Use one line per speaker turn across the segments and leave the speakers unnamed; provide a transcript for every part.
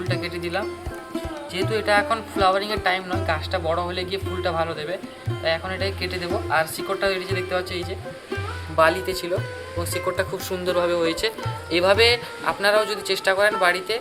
ফুলটা কেটে দিলাম। যেহেতু এটা এখন ফ্লাওয়ারিংয়ের টাইম নয়, গাছটা বড় হলে গিয়ে ফুলটা ভালো দেবে। তাই এখন এটাকে কেটে দেবো। আর শিকড়টা বেরিয়েছে দেখতে পাচ্ছ, এই যে বালিতে ছিল, এবং শিকড়টা খুব সুন্দরভাবে হয়েছে। এভাবে আপনারাও যদি চেষ্টা করেন বাড়িতে।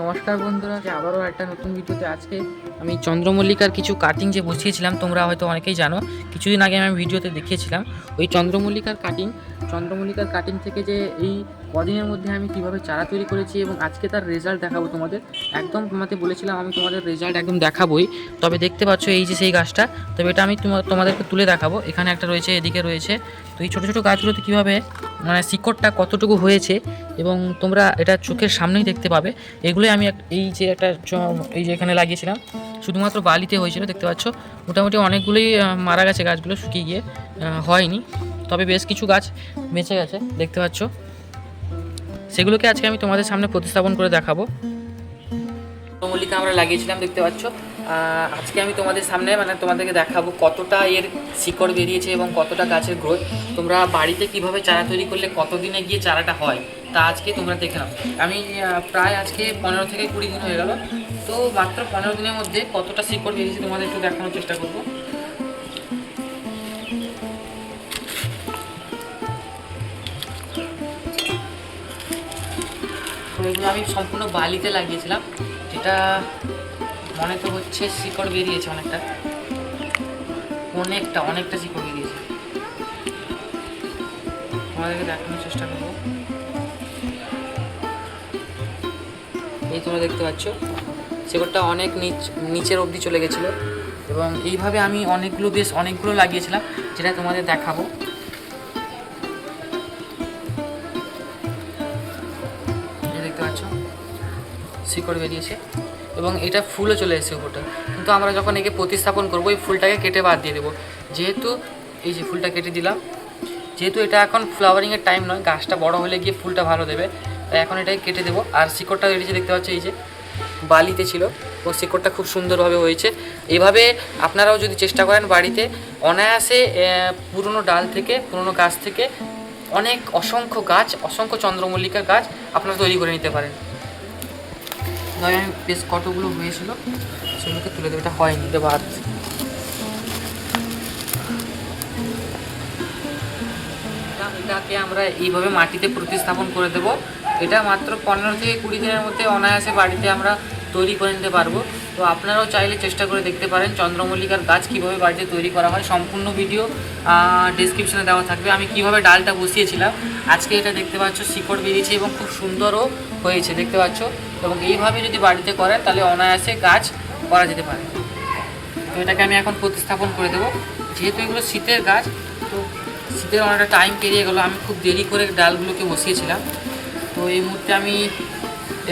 নমস্কার বন্ধুরা আবারও একটা নতুন ভিডিওতে আজকে আমি চন্দ্রমল্লিকার কিছু কাটিং যে বসিয়েছিলাম, তোমরা হয়তো অনেকেই জানো, কিছুদিন আগে আমি ভিডিওতে দেখিয়েছিলাম। ওই চন্দ্রমল্লিকার কাটিং চন্দ্রমল্লিকার কাটিং থেকে যে এই কদিনের মধ্যে আমি কীভাবে চারা তৈরি করেছি এবং আজকে তার রেজাল্ট দেখাবো তোমাদের। একদম তোমাদের বলেছিলাম আমি তোমাদের রেজাল্ট একদম দেখাবোই। তবে দেখতে পাচ্ছ এই যে সেই গাছটা, তবে এটা আমি তোমা- তোমাদেরকে তুলে দেখাবো। এখানে একটা রয়েছে, এদিকে রয়েছে। তো এই ছোটো ছোটো গাছগুলোতে কীভাবে মানে শিকড়টা কতটুকু হয়েছে এবং তোমরা এটা চোখের সামনেই দেখতে পাবে। এগুলোই আমি এই যে একটা এই যে এখানে লাগিয়েছিলাম। শুধুমাত্র বালিতে হয়েছিল, দেখতে পাচ্ছ। মোটামুটি অনেকগুলোই মারা গেছে গাছগুলো শুকিয়ে গিয়ে হয়নি। তবে বেশ কিছু গাছ বেঁচে গেছে, দেখতে পাচ্ছ। সেগুলোকে আজকে আমি তোমাদের সামনে প্রতিস্থাপন করে দেখাবো। মল্লিকা, আমরা লাগিয়েছিলাম, দেখতে পাচ্ছ। আজকে আমি তোমাদের সামনে মানে তোমাদেরকে দেখাবো কতটা এর শিকড় বেরিয়েছে এবং কতটা গাছের গ্রোথ। তোমরা বাড়িতে কীভাবে চারা তৈরি করলে কতদিনে গিয়ে চারাটা হয়, তা আজকে তোমরা দেখে নাও। আমি প্রায় আজকে পনেরো থেকে কুড়ি দিন হয়ে গেল। তো মাত্র পনেরো দিনের মধ্যে কতটা শিকড় বেরিয়েছে তোমাদের একটু দেখানোর চেষ্টা করব। এগুলো আমি সম্পূর্ণ বালিতে লাগিয়েছিলাম। যেটা মনে তো হচ্ছে শিকড় বেরিয়েছে অনেকটা। অনেকটা অনেকটা শিকড় বেরিয়েছে। তোমাদেরকে দেখানোর চেষ্টা করব। এই তোমরা দেখতে পাচ্ছ, শিকড়টা অনেক নিচ, নিচের অবধি চলে গেছিল। এবং এইভাবে আমি অনেকগুলো বেশ অনেকগুলো লাগিয়েছিলাম, যেটা তোমাদের দেখাবো। শিকড় বেরিয়েছে এবং এটা ফুলও চলে এসেছে উপরটা। কিন্তু আমরা যখন একে প্রতিস্থাপন করব, এই ফুলটাকে কেটে বাদ দিয়ে দেবো। যেহেতু এই যে ফুলটা কেটে দিলাম, যেহেতু এটা এখন ফ্লাওয়ারিংয়ের টাইম নয়, গাছটা বড় হলে গিয়ে ফুলটা ভালো দেবে। তাই এখন এটাকে কেটে দেবো। আর শিকড়টা বেরিয়েছে, দেখতে পাচ্ছ এই যে বালিতে ছিল এবং শিকড়টা খুব সুন্দরভাবে হয়েছে। এভাবে আপনারাও যদি চেষ্টা করেন বাড়িতে, অনায়াসে পুরনো ডাল থেকে, পুরনো গাছ থেকে অনেক অসংখ্য গাছ, অসংখ্য চন্দ্রমল্লিকার গাছ আপনারা তৈরি করে নিতে পারেন। নয়, আমি বেশ কতগুলো হয়েছিল সেগুলোকে তুলে দেবো, এটা হয়নি বাদ। এটা- এটাকে আমরা এইভাবে মাটিতে প্রতিস্থাপন করে দেব। এটা মাত্র পনেরো থেকে কুড়ি দিনের মধ্যে অনায়াসে বাড়িতে আমরা তৈরি করে নিতে পারব। তো আপনারাও চাইলে চেষ্টা করে দেখতে পারেন চন্দ্রমল্লিকার গাছ কীভাবে বাড়িতে তৈরি করা হয়। সম্পূর্ণ ভিডিও ডিসক্রিপশনে দেওয়া থাকবে। আমি কীভাবে ডালটা বসিয়েছিলাম, আজকে এটা দেখতে পাচ্ছ শিকড় বেরিয়েছে এবং খুব সুন্দরও হয়েছে, দেখতে পাচ্ছ? এবং এইভাবে যদি বাড়িতে করেন, তাহলে অনায়াসে গাছ করা যেতে পারে। তো এটাকে আমি এখন প্রতিস্থাপন করে দেবো। যেহেতু এগুলো শীতের গাছ, তো শীতের অনেকটা টাইম পেরিয়ে গেলো, আমি খুব দেরি করে ডালগুলোকে বসিয়েছিলাম। তো এই মুহূর্তে আমি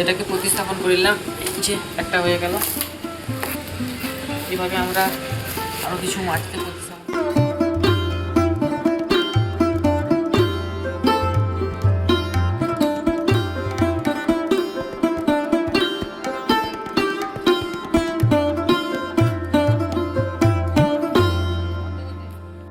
এটাকে প্রতিস্থাপন করে নিলাম। যে একটা হয়ে গেল। এভাবে আমরা আরও কিছু মাটিতে